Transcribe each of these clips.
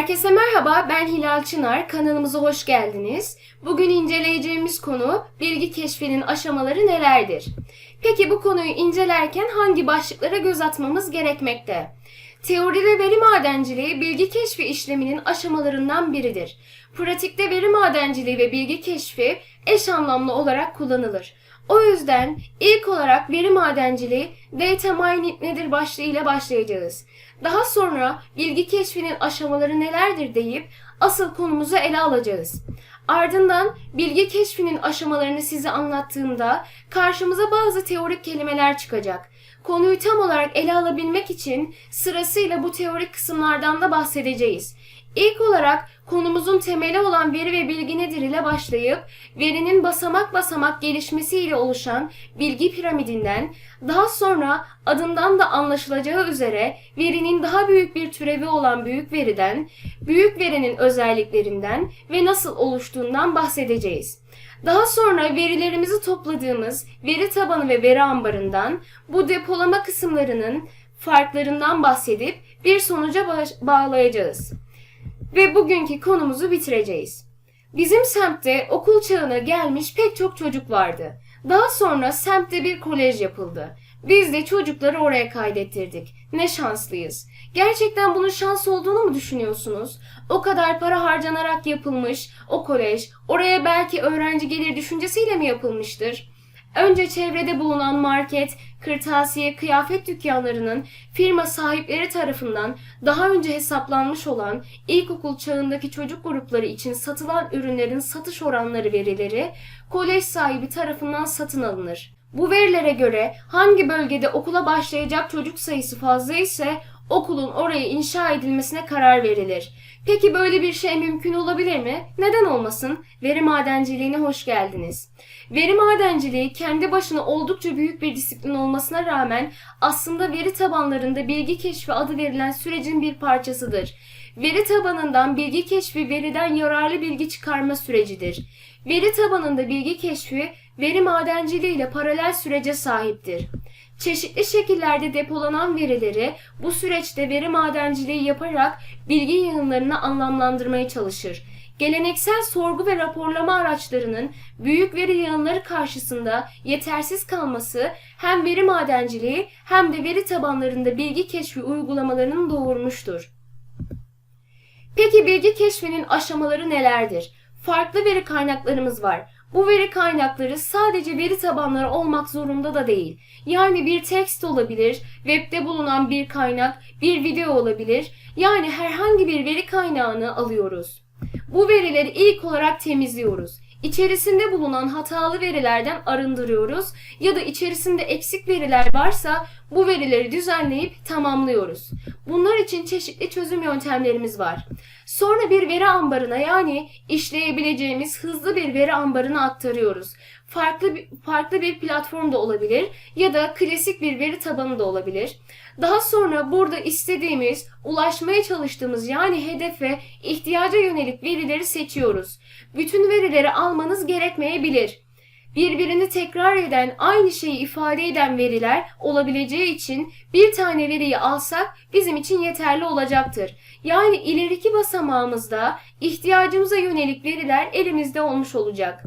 Herkese merhaba, ben Hilal Çınar. Kanalımıza hoş geldiniz. Bugün inceleyeceğimiz konu bilgi keşfinin aşamaları nelerdir? Peki bu konuyu incelerken hangi başlıklara göz atmamız gerekmekte? Teori ve veri madenciliği bilgi keşfi işleminin aşamalarından biridir. Pratikte veri madenciliği ve bilgi keşfi eş anlamlı olarak kullanılır. O yüzden ilk olarak veri madenciliği data mining nedir başlığıyla başlayacağız. Daha sonra bilgi keşfinin aşamaları nelerdir deyip asıl konumuzu ele alacağız. Ardından bilgi keşfinin aşamalarını size anlattığımda karşımıza bazı teorik kelimeler çıkacak. Konuyu tam olarak ele alabilmek için sırasıyla bu teorik kısımlardan da bahsedeceğiz. İlk olarak konumuzun temeli olan veri ve bilgi nedir ile başlayıp verinin basamak basamak gelişmesiyle oluşan bilgi piramidinden daha sonra adından da anlaşılacağı üzere verinin daha büyük bir türevi olan büyük veriden, büyük verinin özelliklerinden ve nasıl oluştuğundan bahsedeceğiz. Daha sonra verilerimizi topladığımız veri tabanı ve veri ambarından bu depolama kısımlarının farklarından bahsedip bir sonuca bağlayacağız. Ve bugünkü konumuzu bitireceğiz. Bizim semtte okul çağına gelmiş pek çok çocuk vardı. Daha sonra semtte bir kolej yapıldı. Biz de çocukları oraya kaydettirdik. Ne şanslıyız. Gerçekten bunun şans olduğunu mu düşünüyorsunuz? O kadar para harcanarak yapılmış o kolej, oraya belki öğrenci gelir düşüncesiyle mi yapılmıştır? Önce çevrede bulunan market, kırtasiye, kıyafet dükkanlarının firma sahipleri tarafından daha önce hesaplanmış olan ilkokul çağındaki çocuk grupları için satılan ürünlerin satış oranları verileri kolej sahibi tarafından satın alınır. Bu verilere göre hangi bölgede okula başlayacak çocuk sayısı fazla ise okulun oraya inşa edilmesine karar verilir. Peki böyle bir şey mümkün olabilir mi? Neden olmasın? Veri madenciliğine hoş geldiniz. Veri madenciliği kendi başına oldukça büyük bir disiplin olmasına rağmen aslında veri tabanlarında bilgi keşfi adı verilen sürecin bir parçasıdır. Veri tabanından bilgi keşfi veriden yararlı bilgi çıkarma sürecidir. Veri tabanında bilgi keşfi veri madenciliği ile paralel sürece sahiptir. Çeşitli şekillerde depolanan verileri bu süreçte veri madenciliği yaparak bilgi yığınlarını anlamlandırmaya çalışır. Geleneksel sorgu ve raporlama araçlarının büyük veri yığınları karşısında yetersiz kalması hem veri madenciliği hem de veri tabanlarında bilgi keşfi uygulamalarının doğurmuştur. Peki bilgi keşfinin aşamaları nelerdir? Farklı veri kaynaklarımız var. Bu veri kaynakları sadece veri tabanları olmak zorunda da değil. Yani bir tekst olabilir, webde bulunan bir kaynak, bir video olabilir. Yani herhangi bir veri kaynağını alıyoruz. Bu verileri ilk olarak temizliyoruz. İçerisinde bulunan hatalı verilerden arındırıyoruz ya da içerisinde eksik veriler varsa bu verileri düzenleyip tamamlıyoruz. Bunlar için çeşitli çözüm yöntemlerimiz var. Sonra bir veri ambarına yani işleyebileceğimiz hızlı bir veri ambarına aktarıyoruz. Farklı farklı bir platform da olabilir ya da klasik bir veri tabanı da olabilir. Daha sonra burada istediğimiz, ulaşmaya çalıştığımız yani hedefe, ihtiyaca yönelik verileri seçiyoruz. Bütün verileri almanız gerekmeyebilir. Birbirini tekrar eden, aynı şeyi ifade eden veriler olabileceği için bir tane veriyi alsak bizim için yeterli olacaktır. Yani ileriki basamağımızda ihtiyacımıza yönelik veriler elimizde olmuş olacak.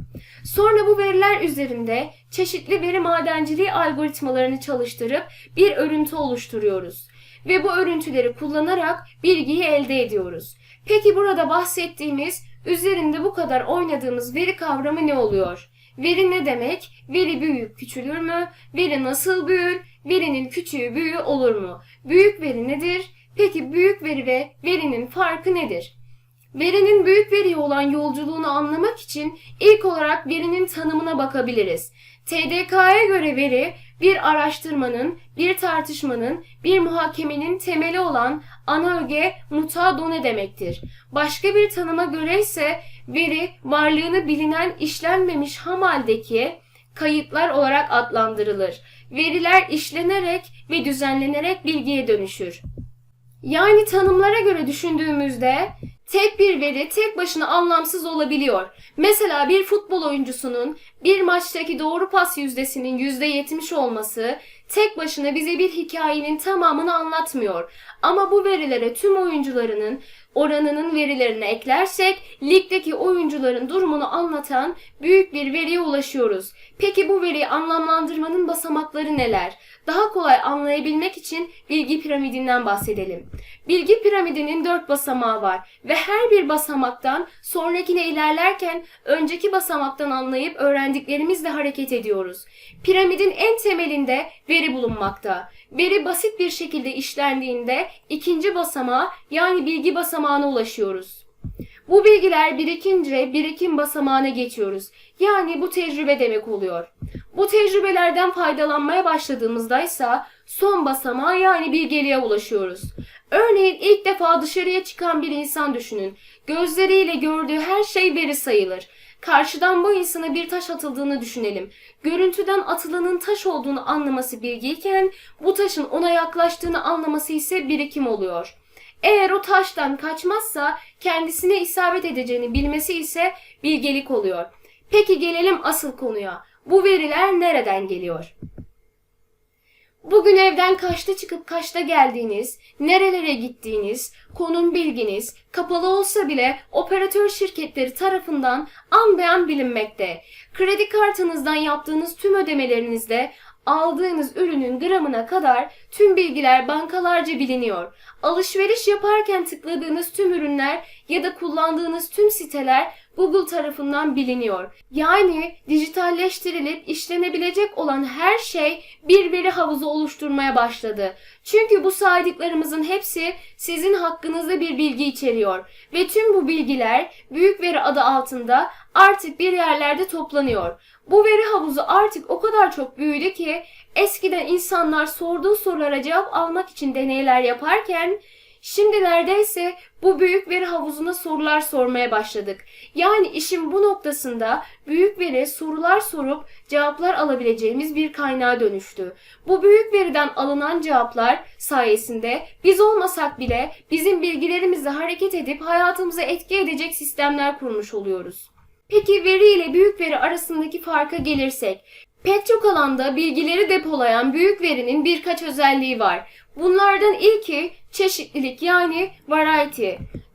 Sonra bu veriler üzerinde çeşitli veri madenciliği algoritmalarını çalıştırıp bir örüntü oluşturuyoruz. Ve bu örüntüleri kullanarak bilgiyi elde ediyoruz. Peki burada bahsettiğimiz üzerinde bu kadar oynadığımız veri kavramı ne oluyor? Veri ne demek? Veri büyük küçülür mü? Veri nasıl büyür? Verinin küçüğü büyüğü olur mu? Büyük veri nedir? Peki büyük veri ve verinin farkı nedir? Verinin büyük veriye olan yolculuğunu anlamak için ilk olarak verinin tanımına bakabiliriz. TDK'ya göre veri bir araştırmanın, bir tartışmanın, bir muhakemenin temeli olan ana öge muta done demektir. Başka bir tanıma göre ise veri varlığını bilinen işlenmemiş ham haldeki kayıtlar olarak adlandırılır. Veriler işlenerek ve düzenlenerek bilgiye dönüşür. Yani tanımlara göre düşündüğümüzde tek bir veri tek başına anlamsız olabiliyor. Mesela bir futbol oyuncusunun bir maçtaki doğru pas yüzdesinin %70 olması tek başına bize bir hikayenin tamamını anlatmıyor. Ama bu verilere tüm oyuncularının oranının verilerini eklersek ligdeki oyuncuların durumunu anlatan büyük bir veriye ulaşıyoruz. Peki bu veriyi anlamlandırmanın basamakları neler? Daha kolay anlayabilmek için bilgi piramidinden bahsedelim. Bilgi piramidinin dört basamağı var ve her bir basamaktan sonrakine ilerlerken önceki basamaktan anlayıp öğrendiklerimizle hareket ediyoruz. Piramidin en temelinde veri bulunmakta. Veri basit bir şekilde işlendiğinde ikinci basamağa yani bilgi basamağına ulaşıyoruz. Bu bilgiler birikince birikim basamağına geçiyoruz. Yani bu tecrübe demek oluyor. Bu tecrübelerden faydalanmaya başladığımızda ise son basamağa yani bilgeliğe ulaşıyoruz. Örneğin ilk defa dışarıya çıkan bir insan düşünün. Gözleriyle gördüğü her şey veri sayılır. Karşıdan bu insana bir taş atıldığını düşünelim. Görüntüden atılanın taş olduğunu anlaması bilgiyken bu taşın ona yaklaştığını anlaması ise birikim oluyor. Eğer o taştan kaçmazsa kendisine isabet edeceğini bilmesi ise bilgelik oluyor. Peki gelelim asıl konuya. Bu veriler nereden geliyor? Bugün evden kaçta çıkıp kaçta geldiğiniz, nerelere gittiğiniz, konum bilginiz kapalı olsa bile operatör şirketleri tarafından an be bilinmekte. Kredi kartınızdan yaptığınız tüm ödemelerinizde aldığınız ürünün gramına kadar tüm bilgiler bankalarca biliniyor. Alışveriş yaparken tıkladığınız tüm ürünler ya da kullandığınız tüm siteler Google tarafından biliniyor. Yani dijitalleştirilip işlenebilecek olan her şey bir veri havuzu oluşturmaya başladı. Çünkü bu saydıklarımızın hepsi sizin hakkınızda bir bilgi içeriyor ve tüm bu bilgiler büyük veri adı altında artık bir yerlerde toplanıyor. Bu veri havuzu artık o kadar çok büyüdü ki eskiden insanlar sorduğu sorulara cevap almak için deneyler yaparken Şimdi neredeyse bu büyük veri havuzuna sorular sormaya başladık. Yani işin bu noktasında büyük veri sorular sorup cevaplar alabileceğimiz bir kaynağa dönüştü. Bu büyük veriden alınan cevaplar sayesinde biz olmasak bile bizim bilgilerimizle hareket edip hayatımıza etki edecek sistemler kurmuş oluyoruz. Peki veri ile büyük veri arasındaki farka gelirsek, Pek çok alanda bilgileri depolayan büyük verinin birkaç özelliği var. Bunlardan ilki çeşitlilik yani variety.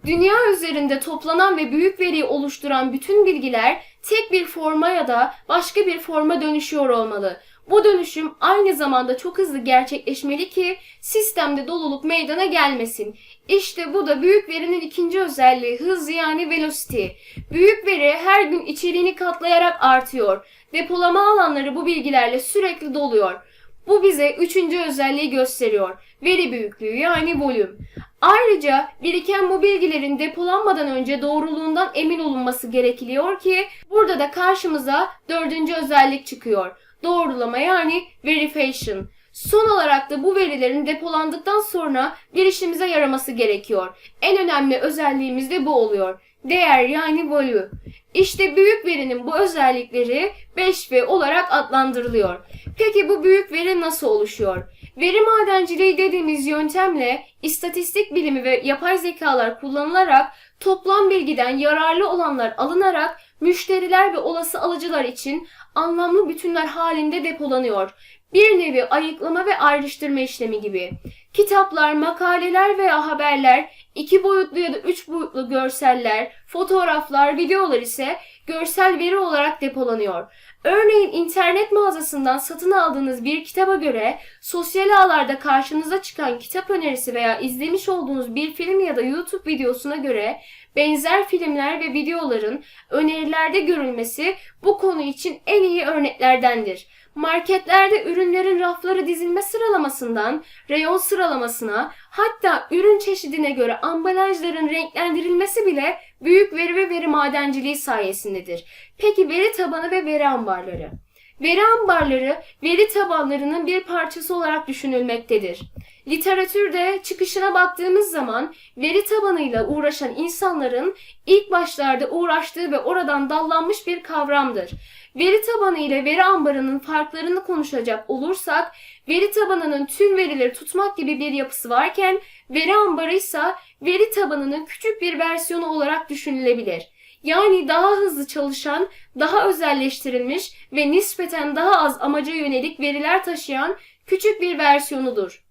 Dünya üzerinde toplanan ve büyük veriyi oluşturan bütün bilgiler tek bir forma ya da başka bir forma dönüşüyor olmalı. Bu dönüşüm aynı zamanda çok hızlı gerçekleşmeli ki sistemde doluluk meydana gelmesin. İşte bu da büyük verinin ikinci özelliği hız yani velocity. Büyük veri her gün içeriğini katlayarak artıyor. Depolama alanları bu bilgilerle sürekli doluyor. Bu bize üçüncü özelliği gösteriyor. Veri büyüklüğü yani volüm. Ayrıca biriken bu bilgilerin depolanmadan önce doğruluğundan emin olunması gerekiliyor ki burada da karşımıza dördüncü özellik çıkıyor. Doğrulama yani verification. Son olarak da bu verilerin depolandıktan sonra bir işimize yaraması gerekiyor. En önemli özelliğimiz de bu oluyor. Değer yani value. İşte büyük verinin bu özellikleri 5V olarak adlandırılıyor. Peki bu büyük veri nasıl oluşuyor? Veri madenciliği dediğimiz yöntemle istatistik bilimi ve yapay zekalar kullanılarak toplam bilgiden yararlı olanlar alınarak müşteriler ve olası alıcılar için anlamlı bütünler halinde depolanıyor. Bir nevi ayıklama ve ayrıştırma işlemi gibi. Kitaplar, makaleler veya haberler, iki boyutlu ya da üç boyutlu görseller, fotoğraflar, videolar ise görsel veri olarak depolanıyor. Örneğin internet mağazasından satın aldığınız bir kitaba göre sosyal ağlarda karşınıza çıkan kitap önerisi veya izlemiş olduğunuz bir film ya da YouTube videosuna göre benzer filmler ve videoların önerilerde görülmesi bu konu için en iyi örneklerdendir. Marketlerde ürünlerin rafları dizilme sıralamasından reyon sıralamasına hatta ürün çeşidine göre ambalajların renklendirilmesi bile büyük veri ve veri madenciliği sayesindedir. Peki veri tabanı ve veri ambarları? Veri ambarları veri tabanlarının bir parçası olarak düşünülmektedir. Literatürde çıkışına baktığımız zaman veri tabanıyla uğraşan insanların ilk başlarda uğraştığı ve oradan dallanmış bir kavramdır. Veri tabanı ile veri ambarının farklarını konuşacak olursak, veri tabanının tüm verileri tutmak gibi bir yapısı varken, veri ambarı ise veri tabanının küçük bir versiyonu olarak düşünülebilir. Yani daha hızlı çalışan, daha özelleştirilmiş ve nispeten daha az amaca yönelik veriler taşıyan küçük bir versiyonudur.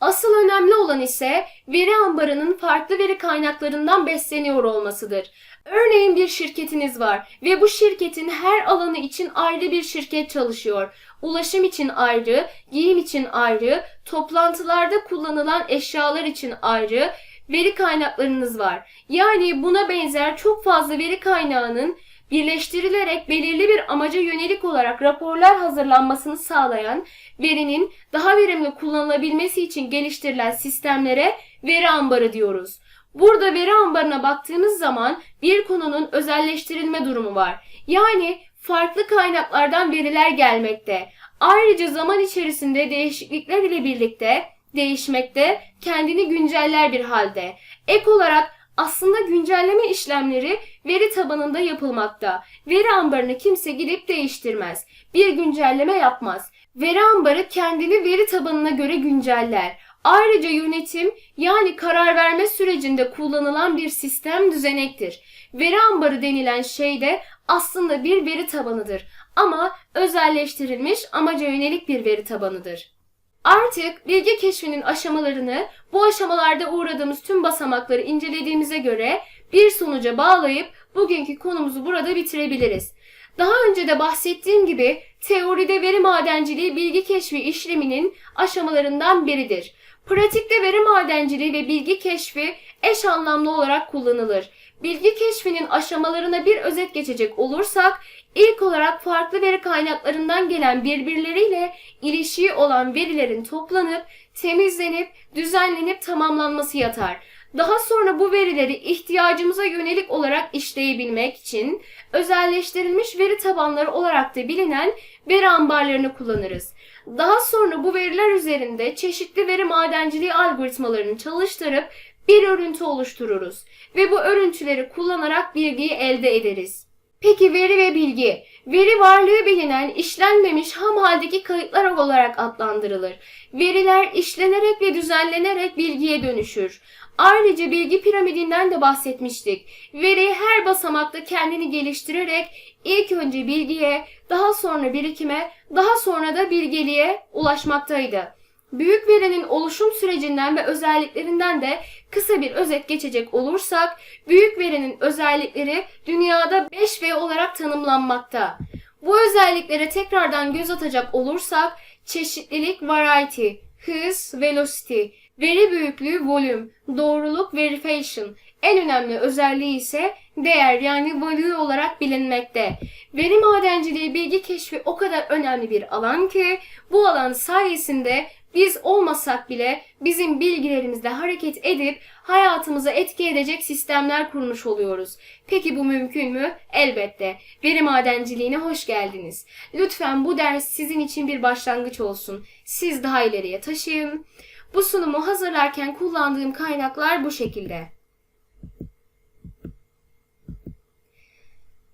Asıl önemli olan ise veri ambarının farklı veri kaynaklarından besleniyor olmasıdır. Örneğin bir şirketiniz var ve bu şirketin her alanı için ayrı bir şirket çalışıyor. Ulaşım için ayrı, giyim için ayrı, toplantılarda kullanılan eşyalar için ayrı veri kaynaklarınız var. Yani buna benzer çok fazla veri kaynağının birleştirilerek belirli bir amaca yönelik olarak raporlar hazırlanmasını sağlayan verinin daha verimli kullanılabilmesi için geliştirilen sistemlere veri ambarı diyoruz. Burada veri ambarına baktığımız zaman bir konunun özelleştirilme durumu var. Yani farklı kaynaklardan veriler gelmekte. Ayrıca zaman içerisinde değişiklikler ile birlikte değişmekte, kendini günceller bir halde. Ek olarak aslında güncelleme işlemleri veri tabanında yapılmakta. Veri ambarını kimse gidip değiştirmez. Bir güncelleme yapmaz. Veri ambarı kendini veri tabanına göre günceller. Ayrıca yönetim yani karar verme sürecinde kullanılan bir sistem düzenektir. Veri ambarı denilen şey de aslında bir veri tabanıdır ama özelleştirilmiş amaca yönelik bir veri tabanıdır. Artık bilgi keşfinin aşamalarını bu aşamalarda uğradığımız tüm basamakları incelediğimize göre bir sonuca bağlayıp bugünkü konumuzu burada bitirebiliriz. Daha önce de bahsettiğim gibi teoride veri madenciliği bilgi keşfi işleminin aşamalarından biridir. Pratikte veri madenciliği ve bilgi keşfi eş anlamlı olarak kullanılır. Bilgi keşfinin aşamalarına bir özet geçecek olursak, ilk olarak farklı veri kaynaklarından gelen birbirleriyle ilişiği olan verilerin toplanıp, temizlenip, düzenlenip tamamlanması yatar. Daha sonra bu verileri ihtiyacımıza yönelik olarak işleyebilmek için özelleştirilmiş veri tabanları olarak da bilinen veri ambarlarını kullanırız. Daha sonra bu veriler üzerinde çeşitli veri madenciliği algoritmalarını çalıştırıp bir örüntü oluştururuz ve bu örüntüleri kullanarak bilgiyi elde ederiz. Peki veri ve bilgi? Veri varlığı bilinen işlenmemiş ham haldeki kayıtlar olarak adlandırılır. Veriler işlenerek ve düzenlenerek bilgiye dönüşür. Ayrıca bilgi piramidinden de bahsetmiştik. Veri her basamakta kendini geliştirerek ilk önce bilgiye, daha sonra birikime, daha sonra da bilgeliğe ulaşmaktaydı. Büyük verinin oluşum sürecinden ve özelliklerinden de kısa bir özet geçecek olursak, büyük verinin özellikleri dünyada 5V olarak tanımlanmakta. Bu özelliklere tekrardan göz atacak olursak, çeşitlilik variety, hız velocity, veri büyüklüğü volüm, doğruluk verification, en önemli özelliği ise değer yani value olarak bilinmekte. Veri madenciliği bilgi keşfi o kadar önemli bir alan ki bu alan sayesinde biz olmasak bile bizim bilgilerimizle hareket edip hayatımıza etki edecek sistemler kurmuş oluyoruz. Peki bu mümkün mü? Elbette. Veri madenciliğine hoş geldiniz. Lütfen bu ders sizin için bir başlangıç olsun. Siz daha ileriye taşıyın. Bu sunumu hazırlarken kullandığım kaynaklar bu şekilde.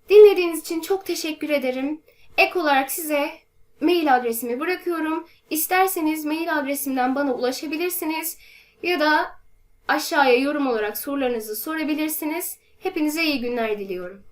Dinlediğiniz için çok teşekkür ederim. Ek olarak size mail adresimi bırakıyorum. İsterseniz mail adresimden bana ulaşabilirsiniz ya da aşağıya yorum olarak sorularınızı sorabilirsiniz. Hepinize iyi günler diliyorum.